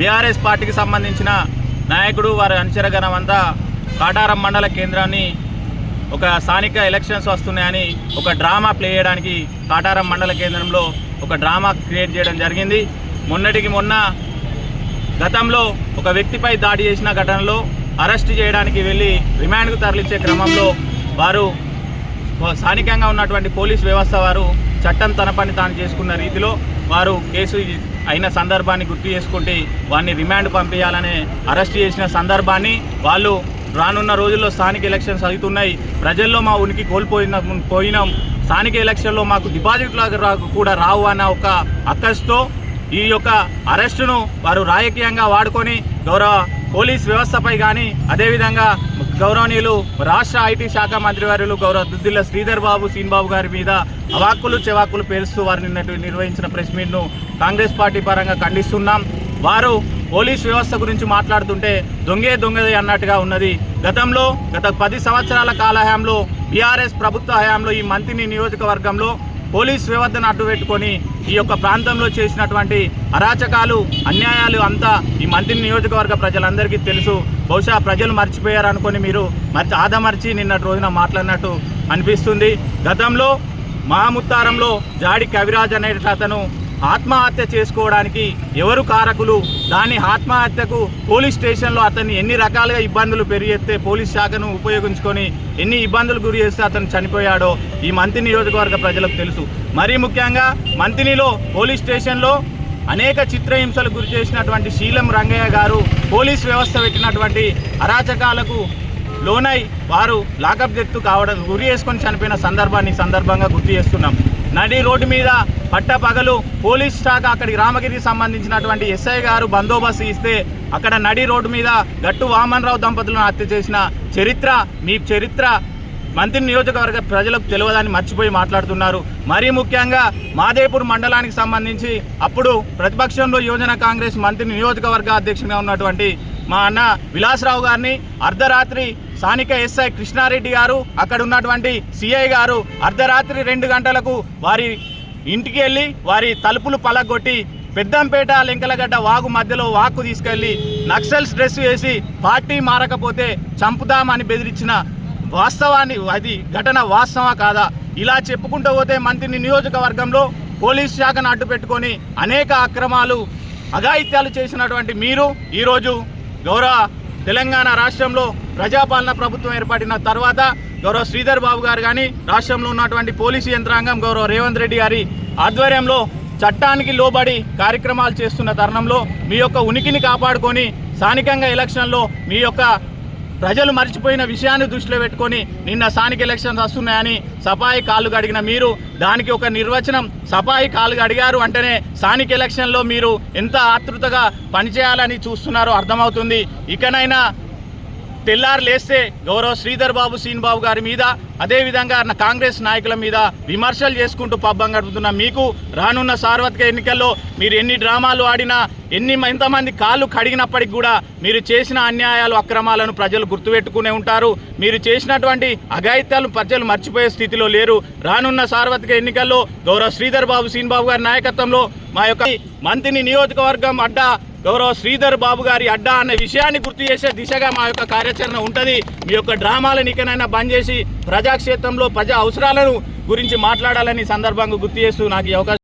BRS పార్టీకి సంబంధించిన నాయకుడు వారి అనుచరగణం అంతా కాటారం మండల కేంద్రాన్ని ఒక స్థానిక ఎలక్షన్స్ వస్తున్నాయని ఒక డ్రామా ప్లే చేయడానికి కాటారం మండల కేంద్రంలో ఒక డ్రామా క్రియేట్ చేయడం జరిగింది. మొన్నటికి మొన్న గతంలో ఒక వ్యక్తిపై దాడి చేసిన ఘటనలో అరెస్ట్ చేయడానికి వెళ్ళి రిమాండ్కు తరలించే క్రమంలో వారు స్థానికంగా ఉన్నటువంటి పోలీస్ వ్యవస్థ వారు చట్టం తన పని తాను చేసుకున్న రీతిలో వారు కేసు అయిన సందర్భాన్ని గుర్తు చేసుకుంటే వారిని రిమాండ్ పంపించాలనే అరెస్ట్ చేసిన సందర్భాన్ని వాళ్ళు రానున్న రోజుల్లో స్థానిక ఎలక్షన్స్ అవుతున్నాయి ప్రజల్లో మా ఉనికి కోల్పోయిన పోయినాం. స్థానిక ఎలక్షన్లో మాకు డిపాజిట్లు కూడా రావు అన్న ఒక అక్కస్తో ఈ యొక్క అరెస్టును వారు రాజకీయంగా వాడుకొని గౌరవ పోలీస్ వ్యవస్థపై కానీ అదేవిధంగా గౌరవనీయులు రాష్ట్ర ఐటీ శాఖ మంత్రివర్యులు గౌరవ దుద్దిల్ల శ్రీధర్ బాబు సీన్బాబు గారి మీద అవాక్కులు చెవాక్కులు పేరుస్తూ వారు నిన్న నిర్వహించిన ప్రెస్ మీట్ను కాంగ్రెస్ పార్టీ పరంగా ఖండిస్తున్నాం. వారు పోలీస్ వ్యవస్థ గురించి మాట్లాడుతుంటే దొంగే దొంగదే అన్నట్టుగా ఉన్నది. గతంలో గత పది సంవత్సరాల కాల హయాంలో బీఆర్ఎస్ ప్రభుత్వ హయాంలో ఈ మంత్రిని నియోజకవర్గంలో పోలీస్ వ్యవస్థను అడ్డు పెట్టుకొని ఈ యొక్క ప్రాంతంలో చేసినటువంటి అరాచకాలు అన్యాయాలు అంతా ఈ మంత్రి నియోజకవర్గ ప్రజలందరికీ తెలుసు. బహుశా ప్రజలు మర్చిపోయారనుకొని మీరు మర్చి ఆదమర్చి నిన్నటి రోజున మాట్లాడినట్టు అనిపిస్తుంది. గతంలో మా ముత్తారంలో జాడి కవిరాజ్ అనే అతను ఆత్మహత్య చేసుకోవడానికి ఎవరు కారకులు? దాని ఆత్మహత్యకు పోలీస్ స్టేషన్లో అతన్ని ఎన్ని రకాలుగా ఇబ్బందులు పెరిగెత్తే పోలీస్ శాఖను ఉపయోగించుకొని ఎన్ని ఇబ్బందులు గురి చేస్తే అతను చనిపోయాడో ఈ మంత్రి నియోజకవర్గ ప్రజలకు తెలుసు. మరీ ముఖ్యంగా మంత్రినిలో పోలీస్ స్టేషన్లో అనేక చిత్రహింసలు గురి చేసినటువంటి శీలం రంగయ్య గారు పోలీస్ వ్యవస్థ పెట్టినటువంటి అరాచకాలకు లోనై వారు లాకప్ డెత్ కావడం గురి చేసుకొని చనిపోయిన సందర్భాన్ని సందర్భంగా గుర్తు చేస్తున్నాం. నడి రోడ్డు మీద పట్టపగలు పోలీస్ శాఖ అక్కడికి రామగిరికి సంబంధించినటువంటి ఎస్ఐ గారు బందోబస్తు ఇస్తే అక్కడ నడి రోడ్డు మీద గట్టు వామన్ రావు దంపతులను హత్య చేసిన చరిత్ర మీ చరిత్ర మంత్రి నియోజకవర్గ ప్రజలకు తెలియదని మర్చిపోయి మాట్లాడుతున్నారు. మరీ ముఖ్యంగా మాదేపూర్ మండలానికి సంబంధించి అప్పుడు ప్రతిపక్షంలో యువజన కాంగ్రెస్ మంత్రి నియోజకవర్గ అధ్యక్షుడిగా ఉన్నటువంటి మా అన్న విలాసరావు గారిని అర్ధరాత్రి స్థానిక ఎస్ఐ కృష్ణారెడ్డి గారు అక్కడ ఉన్నటువంటి సిఐ గారు అర్ధరాత్రి రెండు గంటలకు వారి ఇంటికి వెళ్ళి వారి తలుపులు పలగొట్టి పెద్దంపేట లింకలగడ్డ వాగు మధ్యలో వాకు తీసుకెళ్ళి నక్సల్స్ డ్రెస్ వేసి పార్టీ మారకపోతే చంపుదామని బెదిరించిన వాస్తవాన్ని అది ఘటన వాస్తవా కాదా? ఇలా చెప్పుకుంటూ పోతే మంత్రిని నియోజకవర్గంలో పోలీస్ శాఖను అడ్డు పెట్టుకొని అనేక అక్రమాలు అఘాయిత్యాలు చేసినటువంటి మీరు ఈరోజు గౌరవ తెలంగాణ రాష్ట్రంలో ప్రజాపాలన ప్రభుత్వం ఏర్పడిన తర్వాత గౌరవ శ్రీధర్ బాబు గారు కానీ రాష్ట్రంలో ఉన్నటువంటి పోలీసు యంత్రాంగం గౌరవ రేవంత్ రెడ్డి గారి ఆధ్వర్యంలో చట్టానికి లోబడి కార్యక్రమాలు చేస్తున్న తరుణంలో మీ యొక్క ఉనికిని కాపాడుకొని స్థానికంగా ఎలక్షన్లో మీ యొక్క ప్రజలు మర్చిపోయిన విషయాన్ని దృష్టిలో పెట్టుకొని నిన్న స్థానిక ఎలక్షన్స్ వస్తున్నాయని సపాయి కాళ్ళు గడిగిన మీరు దానికి ఒక నిర్వచనం సపాయి కాళ్ళు గడిగారు అంటేనే స్థానిక ఎలక్షన్లో మీరు ఎంత ఆతృతగా పనిచేయాలని చూస్తున్నారో అర్థమవుతుంది. ఇకనైనా తెల్లారు లేస్తే గౌరవ శ్రీధర్ బాబు సీన్ బాబు గారి మీద అదేవిధంగా నా కాంగ్రెస్ నాయకుల మీద విమర్శలు చేసుకుంటూ పబ్బం గడుపుతున్న మీకు రానున్న సార్వత్రిక ఎన్నికల్లో మీరు ఎన్ని డ్రామాలు ఆడినా ఎన్ని ఎంతమంది కాళ్ళు కడిగినప్పటికి కూడా మీరు చేసిన అన్యాయాలు అక్రమాలను ప్రజలు గుర్తుపెట్టుకునే ఉంటారు. మీరు చేసినటువంటి అఘాయిత్యాలు ప్రజలు మర్చిపోయే స్థితిలో లేరు. రానున్న సార్వత్రిక ఎన్నికల్లో గౌరవ శ్రీధర్ బాబు సీన్ బాబు గారి నాయకత్వంలో మా యొక్క మంత్రిని నియోజకవర్గం అడ్డా గౌరవ శ్రీధర్ బాబు గారి అడ్డా అనే విషయాన్ని గుర్తు చేసే దిశగా మా యొక్క కార్యాచరణ ఉంటుంది. మీ యొక్క డ్రామాలను ఇకనైనా బంద్ చేసి ప్రజాక్షేత్రంలో ప్రజా అవసరాలను గురించి మాట్లాడాలని సందర్భంగా గుర్తు చేస్తూ నాకు ఈ అవకాశం